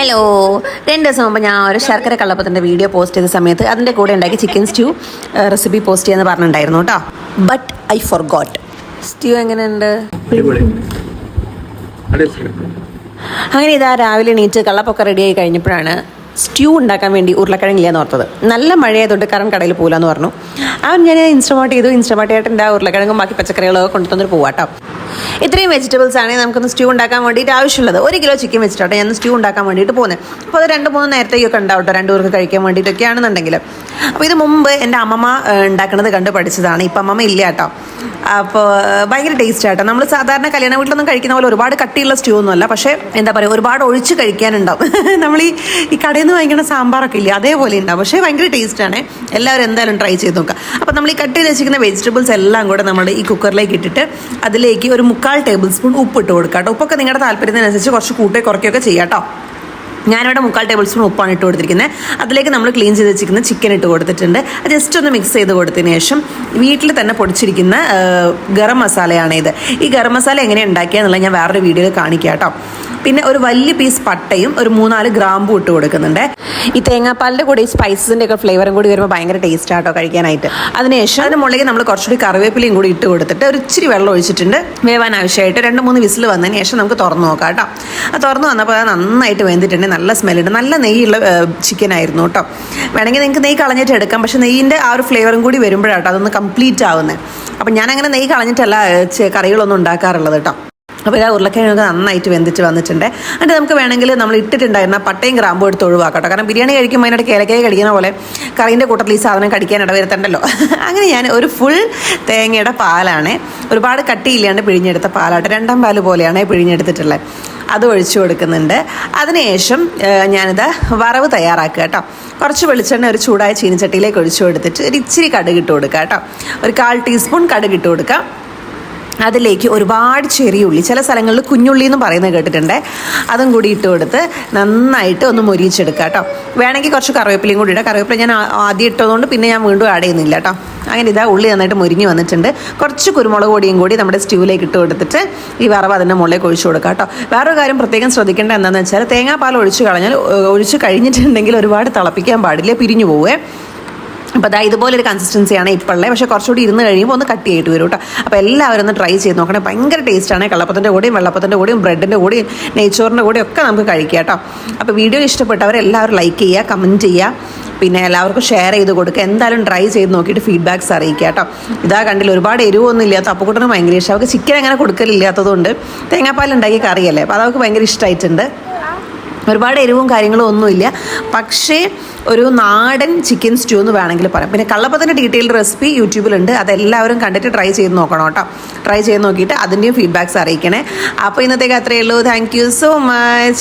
Hello രണ്ട് ദിവസം മുമ്പ് ഞാൻ ഒരു ശർക്കര കള്ളപ്പത്തിന്റെ വീഡിയോ പോസ്റ്റ് ചെയ്ത സമയത്ത് അതിന്റെ കൂടെ ഉണ്ടാക്കി ചിക്കൻ സ്റ്റ്യൂ റെസിപ്പി പോസ്റ്റ് ചെയ്യാന്ന് പറഞ്ഞിട്ടുണ്ടായിരുന്നു കേട്ടോ but I forgot stew എങ്ങനെയുണ്ട് അങ്ങനെ ഇതാ രാവിലെ എണീറ്റ് കള്ളപ്പൊക്കെ റെഡിയായി കഴിഞ്ഞപ്പോഴാണ് സ്റ്റ്യൂ ഉണ്ടാക്കാൻ വേണ്ടി ഉരുളക്കിഴങ്ങില്ലെന്ന് ഓർത്തത്. നല്ല മഴയായതുകൊണ്ട് കറൻ കടയിൽ പോകില്ലെന്ന് പറഞ്ഞു. അവൻ ഞാൻ ഇൻസ്റ്റമാർട്ട് ചെയ്തു. ഇൻസ്റ്റമാർട്ട് ആയിട്ട് എന്റെ ഉരുളക്കിഴങ്ങും ബാക്കി പച്ചക്കറികളൊക്കെ കൊണ്ടുതന്നിട്ട് പോവാട്ടോ ഇത്രയും വെജിറ്റബിൾസ് ആണ് നമുക്കൊന്ന് സ്റ്റ്യൂ ഉണ്ടാക്കാൻ വേണ്ടിയിട്ട് ആവശ്യമുള്ളത്. ഒരു കിലോ ചിക്കൻ വെച്ചിട്ടാണ് ഞാൻ സ്റ്റ്യൂ ഉണ്ടാക്കാൻ വേണ്ടിയിട്ട് പോകുന്നത് അപ്പോൾ അത് രണ്ട് മൂന്ന് നേരത്തേക്കൊക്കെ ഉണ്ടാവും കേട്ടോ രണ്ടു പേർക്ക് കഴിക്കാൻ വേണ്ടിയിട്ടൊക്കെ ആണെന്നുണ്ടെങ്കിൽ അപ്പോൾ ഇത് മുമ്പ് എന്റെ അമ്മമ്മ ഉണ്ടാക്കുന്നത് കണ്ട് പഠിച്ചതാണ്. ഇപ്പം അമ്മമ്മ ഇല്ല കേട്ടോ അപ്പോൾ ഭയങ്കര ടേസ്റ്റ് ആട്ടോ. നമ്മൾ സാധാരണ കല്യാണ വീട്ടിലൊന്നും കഴിക്കുന്ന പോലെ ഒരുപാട് കട്ടിയുള്ള സ്റ്റ്യൂ ഒന്നുമല്ല പക്ഷേ എന്താ പറയുക ഒരുപാട് ഒഴിച്ച് കഴിക്കാനുണ്ടാവും. നമ്മൾ ഈ ഈ കടയിൽ നിന്ന് വാങ്ങിക്കുന്ന സാമ്പാറൊക്കെ ഇല്ല അതേപോലെ ഉണ്ടാവും. പക്ഷേ ഭയങ്കര ടേസ്റ്റാണ് എല്ലാവരും എന്തായാലും ട്രൈ ചെയ്ത് നോക്കുക. അപ്പോൾ നമ്മൾ ഈ കട്ട് ചെയ്ത് വെച്ചിരിക്കുന്ന വെജിറ്റബിൾസ് എല്ലാം കൂടെ നമ്മൾ ഈ കുക്കറിലേക്ക് ഇട്ടിട്ട് അതിലേക്ക് ഒരു മുക്കാൽ ടേബിൾ സ്പൂൺ ഉപ്പ് ഇട്ട് കൊടുക്കാം കേട്ടോ. ഉപ്പൊക്കെ നിങ്ങളുടെ താല്പര്യത്തിനനുസരിച്ച് കുറച്ച് കൂട്ടേ കുറയ്ക്കുകയൊക്കെ ചെയ്യാം കേട്ടോ. ഞാനിവിടെ മുക്കാൽ ടേബിൾ സ്പൂൺ ഉപ്പാണ് ഇട്ട് കൊടുത്തിരിക്കുന്നത് അതിലേക്ക് നമ്മൾ ക്ലീൻ ചെയ്ത് വെച്ചിരിക്കുന്ന ചിക്കൻ ഇട്ട് കൊടുത്തിട്ടുണ്ട്. ജസ്റ്റ് ഒന്ന് മിക്സ് ചെയ്ത് കൊടുത്തതിന് ശേഷം വീട്ടിൽ തന്നെ പൊടിച്ചിരിക്കുന്ന ഗരം മസാലയാണ് ഇത്. ഈ ഗരം മസാല എങ്ങനെ ഉണ്ടാക്കിയെന്നുള്ളത് ഞാൻ വേറൊരു വീഡിയോയിൽ കാണിക്കാം കേട്ടോ. പിന്നെ ഒരു വലിയ പീസ് പട്ടയും ഒരു മൂന്നാൽ ഗ്രാമ്പും ഇട്ട് കൊടുക്കുന്നുണ്ട്. ഈ തേങ്ങാപ്പാലിന്റെ കൂടെ ഈ സ്പൈസസിന്റെ ഒക്കെ ഫ്ലേവറും കൂടി വരുമ്പോൾ ഭയങ്കര ടേസ്റ്റ് ആട്ടോ കഴിക്കാനായിട്ട്. അതിനുശേഷം അതിന് മുകളിൽ നമ്മൾ കുറച്ചുകൂടി കറിവേപ്പിലയും കൂടി ഇട്ട് കൊടുത്തിട്ട് ഒരു ഇച്ചിരി വെള്ളം ഒഴിച്ചിട്ടുണ്ട് വേവാൻ ആവശ്യമായിട്ട്. രണ്ട് മൂന്ന് വിസിൽ വന്നതിന് ശേഷം നമുക്ക് തുറന്ന് നോക്കാം കേട്ടോ. അത് തുറന്ന് വന്നപ്പോൾ നന്നായിട്ട് വെന്തിട്ടുണ്ട്. നല്ല സ്മെല്ലുണ്ട്. നല്ല നെയ്യുള്ള ചിക്കൻ ആയിരുന്നു കേട്ടോ. വേണമെങ്കിൽ നിങ്ങൾക്ക് നെയ്യ് കളഞ്ഞിട്ട് എടുക്കാം. പക്ഷേ നെയ്യിന്റെ ആ ഒരു ഫ്ലേവറും കൂടി വരുമ്പോഴാട്ടോ അതൊന്ന് കംപ്ലീറ്റ് ആവുന്നത് അപ്പം ഞാൻ അങ്ങനെ നെയ്യ് കളഞ്ഞിട്ടല്ല കറികളൊന്നും ഉണ്ടാക്കാറുള്ളത് കേട്ടോ. അപ്പോൾ ഇതാ ഉരുളക്കിഴങ്ങൊക്കെ നന്നായിട്ട് വെന്തിട്ട് വന്നിട്ടുണ്ട്. എന്നിട്ട് നമുക്ക് വേണമെങ്കിൽ നമ്മൾ ഇട്ടിട്ടുണ്ടായിരുന്ന പട്ടയും ഗ്രാമ്പും എടുത്ത് ഒഴിവാക്കട്ടോ കാരണം ബിരിയാണി കഴിക്കുമ്പോൾ അതിനിടയ്ക്ക് ഏലക്കായ കടിക്കുന്ന പോലെ കറീന്റെ കൂട്ടത്തിൽ ഈ സാധനം കടിക്കാൻ ഇടവരുത്തണ്ടല്ലോ. അങ്ങനെ ഞാൻ ഒരു ഫുൾ തേങ്ങയുടെ പാലാണ് ഒരുപാട് കട്ടിയില്ലാണ്ട് പിഴിഞ്ഞെടുത്ത പാലാട്ട്. രണ്ടാം പാൽ പോലെയാണ് പിഴിഞ്ഞെടുത്തിട്ടുള്ളത്. അത് ഒഴിച്ചു കൊടുക്കുന്നുണ്ട്. അതിനുശേഷം ഞാനിത് വറവ് തയ്യാറാക്കുക കേട്ടോ. കുറച്ച് വെളിച്ചെണ്ണ ഒരു ചൂടായ ചീനിച്ചട്ടിയിലേക്ക് ഒഴിച്ചു കൊടുത്തിട്ട് ഒരു ഇച്ചിരി കടുക് ഇട്ട് കൊടുക്കുക കേട്ടോ. ഒരു കാൽ ടീസ്പൂൺ കടുക് ഇട്ട് കൊടുക്കുക അതിലേക്ക് ഒരുപാട് ചെറിയ ഉള്ളി ചില സ്ഥലങ്ങളിൽ കുഞ്ഞുള്ളി എന്ന് പറയുന്നത് കേട്ടിട്ടുണ്ട്. അതും കൂടി ഇട്ട് കൊടുത്ത് നന്നായിട്ട് ഒന്ന് മൊരിയിച്ചെടുക്കുക കേട്ടോ. വേണമെങ്കിൽ കുറച്ച് കറിവേപ്പിലയും കൂടി ഇടാം. കറിവേപ്പില ഞാൻ ആദ്യം ഇട്ടതുകൊണ്ട് പിന്നെ ഞാൻ വീണ്ടും ആഡ് ചെയ്യുന്നില്ല കേട്ടോ. അങ്ങനെ ഇതാ ഉള്ളി നന്നായിട്ട് മുരിഞ്ഞ് വന്നിട്ടുണ്ട്. കുറച്ച് കുരുമുളക് പൊടിയും കൂടി നമ്മുടെ സ്റ്റൂവിലേക്ക് ഇട്ട് കൊടുത്തിട്ട് ഈ വറവ് അതിന്റെ മുകളിലേക്ക് ഒഴിച്ചു കൊടുക്കുക കേട്ടോ. വേറൊരു കാര്യം പ്രത്യേകം ശ്രദ്ധിക്കേണ്ട എന്താണെന്ന് വെച്ചാൽ തേങ്ങാപ്പാൽ ഒഴിച്ച് കളഞ്ഞാൽ ഒഴിച്ച് കഴിഞ്ഞിട്ടുണ്ടെങ്കിൽ ഒരുപാട് തിളപ്പിക്കാൻ പാടില്ല പിരിഞ്ഞു പോവേ. അപ്പോൾ അതാ ഇതുപോലൊരു കൺസിസ്റ്റൻസിയാണ് ഇപ്പോൾ ഉള്ളത് പക്ഷേ കുറച്ചുകൂടി ഇരുന്ന് കഴിയുമ്പോൾ ഒന്ന് കട്ടി ആയിട്ട് വരും കേട്ടോ അപ്പോൾ എല്ലാവരും ഒന്ന് ട്രൈ ചെയ്ത് നോക്കണേ. ഭയങ്കര ടേസ്റ്റാണ് കള്ളപ്പത്തിന്റെ കൂടെയും വെള്ളപ്പത്തിന്റെ കൂടെയും ബ്രെഡിന്റെ കൂടെയും നെയ്ച്ചോറിന്റെ കൂടെയും ഒക്കെ നമുക്ക് കഴിക്കാം കേട്ടോ അപ്പോൾ വീഡിയോ ഇഷ്ടപ്പെട്ടവർ എല്ലാവരും ലൈക്ക് ചെയ്യുക കമന്റ് ചെയ്യുക. പിന്നെ എല്ലാവർക്കും ഷെയർ ചെയ്ത് കൊടുക്കുക. എന്തായാലും ട്രൈ ചെയ്ത് നോക്കിയിട്ട് ഫീഡ്ബാക്സ് അറിയിക്കുക കേട്ടോ ഇതാ കണ്ടില്ല ഒരുപാട് എരിവൊന്നും ഇല്ലാത്ത അപ്പക്കൂട്ടന് ഭയങ്കര ഇഷ്ടം. അവർക്ക് ചിക്കൻ അങ്ങനെ കൊടുക്കലില്ലാത്തതുകൊണ്ട് തേങ്ങാപ്പാൽ ഉണ്ടാക്കി കറിയല്ലേ. അപ്പോൾ അതവർക്ക് ഭയങ്കര ഇഷ്ടമായിട്ടുണ്ട് ഒരുപാട് എരിവും കാര്യങ്ങളും ഒന്നുമില്ല. പക്ഷേ ഒരു നാടൻ ചിക്കൻ സ്റ്റൂ എന്ന് വേണമെങ്കിൽ പറയാം. പിന്നെ കള്ളപ്പത്തിന്റെ ഡീറ്റെയിൽഡ് റെസിപ്പി യൂട്യൂബിലുണ്ട്. അതെല്ലാവരും കണ്ടിട്ട് ട്രൈ ചെയ്ത് നോക്കണം കേട്ടോ. ട്രൈ ചെയ്ത് നോക്കിയിട്ട് അതിന്റെയും ഫീഡ്ബാക്ക്സ് അറിയിക്കണേ. അപ്പോൾ ഇന്നത്തേക്ക് അത്രയേ ഉള്ളൂ. Thank you so much